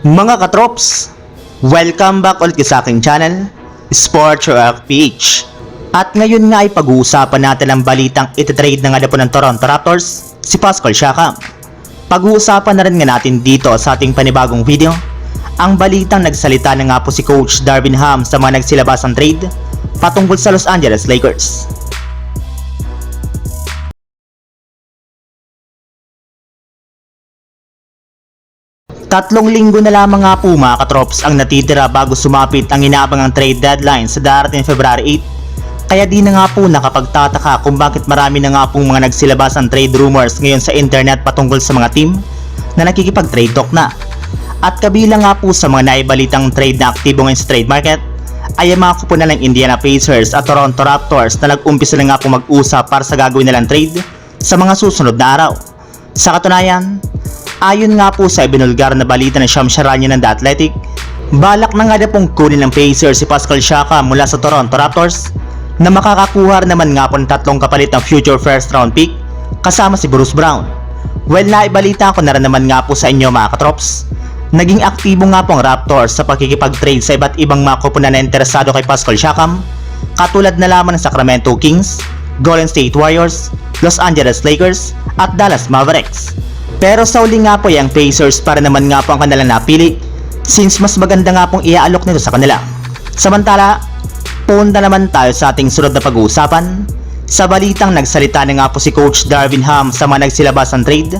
Mga katrops, welcome back ulit sa aking channel, Sports Rock PH. At ngayon nga ay pag-uusapan natin ang balitang ititrade na nga po ng Toronto Raptors, si Pascal Siakam. Pag-uusapan na rin nga natin dito sa ating panibagong video, ang balitang nagsalita na nga po si Coach Darvin Ham sa mga nagsilabasang trade patungkol sa Los Angeles Lakers. Tatlong linggo na lamang nga po mga katrops ang natitira bago sumapit ang inaabangang trade deadline sa darating February 8. Kaya di na nga po nakapagtataka kung bakit marami na nga pong mga nagsilabas ang trade rumors ngayon sa internet patungkol sa mga team na nakikipag-trade talk na. At kabilang nga po sa mga naibalitang trade na aktibo ngayon sa trade market ay ang mga kupunan ng Indiana Pacers at Toronto Raptors na nag-umpisa na nga po mag-usap para sa gagawin nilang trade sa mga susunod na araw. Sa katunayan, Ayon nga po sa ibinulgar na balita ng Sham Charania ng The Athletic, balak na nga na pong kunin ng Pacers si Pascal Siakam mula sa Toronto Raptors na makakakuha naman nga po ng tatlong kapalit ng future first round pick kasama si Bruce Brown. Well, naibalita ko na rin naman nga po sa inyo mga katrops. Naging aktibo nga po ang Raptors sa pagkikipag-trade sa iba't ibang mga kupunan na interesado kay Pascal Siakam, katulad na lamang ng Sacramento Kings, Golden State Warriors, Los Angeles Lakers, at Dallas Mavericks. Pero sa uli nga po yung Pacers para naman nga po ang kanilang napili since mas maganda nga pong iaalok nito sa kanila. Samantala, punta naman tayo sa ating sunod na pag-uusapan. Sa balitang nagsalita na nga po si Coach Darvin Ham sa mga nagsilabas ng trade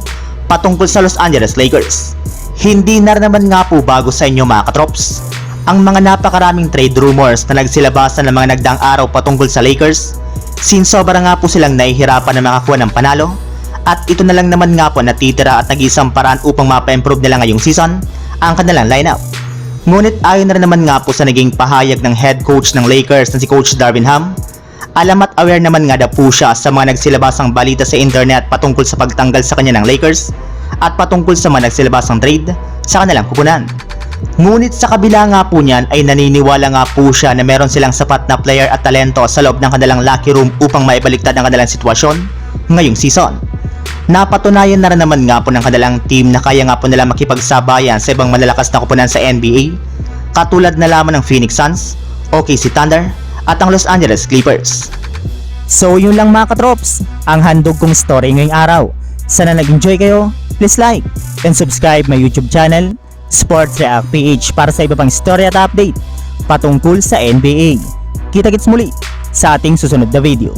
patungkol sa Los Angeles Lakers. Hindi na naman nga po bago sa inyo mga katrops. Ang mga napakaraming trade rumors na nagsilabasan ng mga nagdaang araw patungkol sa Lakers since sobra nga po silang nahihirapan na makakuha ng panalo at ito na lang naman nga po natitira at nag-isang paraan upang mapa-improve nila ngayong season ang kanilang lineup. Ngunit ayon na rin naman nga po sa naging pahayag ng head coach ng Lakers na si Coach Darvin Ham, alam at aware naman nga na po siya sa mga nagsilabasang balita sa internet patungkol sa pagtanggal sa kanya ng Lakers at patungkol sa mga nagsilabasang trade sa kanilang kupunan. Ngunit sa kabila nga po niyan ay naniniwala nga po siya na meron silang sapat na player at talento sa loob ng kanilang locker room upang maibaliktad ang kanilang sitwasyon ngayong season. Napatunayan na rin naman nga po ng kanilang team na kaya nga po nila makipagsabayan sa ibang malalakas na kupunan sa NBA katulad na lamang ng Phoenix Suns, OKC Thunder at ang Los Angeles Clippers. So yun lang mga katrops, ang handog kong story ngayong araw. Sana nag-enjoy kayo, please like and subscribe my YouTube channel, Sports React PH para sa iba pang story at update patungkol sa NBA. Kita-kits muli sa ating susunod na video.